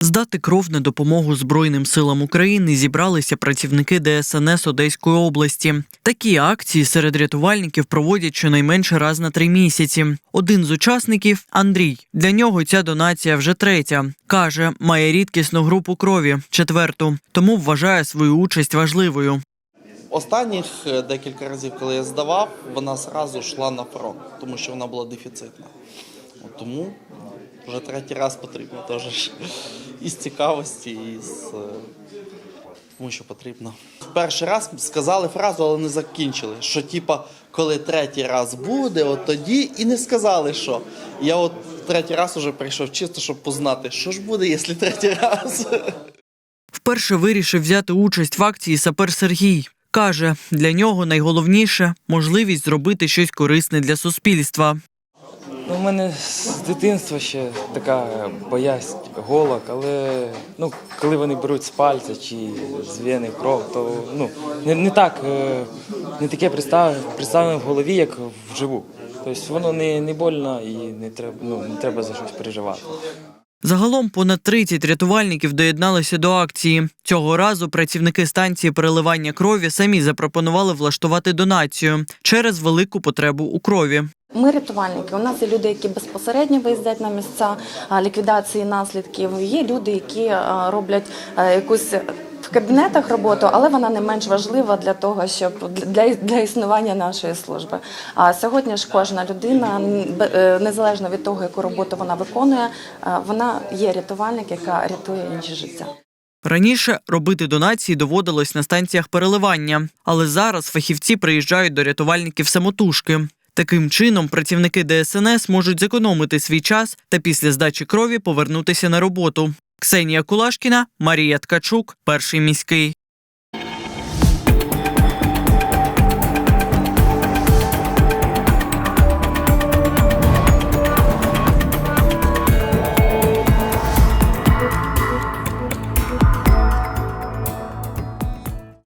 Здати кров на допомогу Збройним силам України зібралися працівники ДСНС Одеської області. Такі акції серед рятувальників проводять щонайменше раз на три місяці. Один з учасників Андрій. Для нього ця донація вже третя. каже, має рідкісну групу крові, четверту, тому вважає свою участь важливою. Останніх е, декілька разів, коли я здавав, вона зразу йшла на фронт, тому що вона була дефіцитна. Тому вже третій раз потрібно теж ж і з цікавості, і з е, тому що потрібно. Перший раз сказали фразу, але не закінчили. Що типа, коли третій раз буде, от тоді і не сказали, що. Я от третій раз уже прийшов чисто, щоб познати, що ж буде, якщо третій раз. Вперше вирішив взяти участь в акції сапер Сергій. Каже, для нього найголовніше можливість зробити щось корисне для суспільства. Ну, у мене з дитинства ще така боязнь голок, але ну, коли вони беруть з пальця чи з вени кров, то ну, не, не так, е, не таке представ- представлено в голові, як вживу. Тобто воно не, не больно і не треба, ну, не треба за щось переживати. Загалом понад 30 рятувальників доєдналися до акції. Цього разу працівники станції переливання крові самі запропонували влаштувати донацію через велику потребу у крові. Ми рятувальники. У нас є люди, які безпосередньо виїздять на місця ліквідації наслідків. Є люди, які роблять якусь кабінетах роботу, але вона не менш важлива для того, щоб для, для існування нашої служби. А сьогодні ж кожна людина, е, незалежно від того, яку роботу вона виконує, вона є рятувальник, яка рятує інші життя. Раніше робити донації доводилось на станціях переливання, але зараз фахівці приїжджають до рятувальників самотужки. Таким чином, працівники ДСНС можуть зекономити свій час та після здачі крові повернутися на роботу. Ксенія Кулашкіна, Марія Ткачук, перший міський.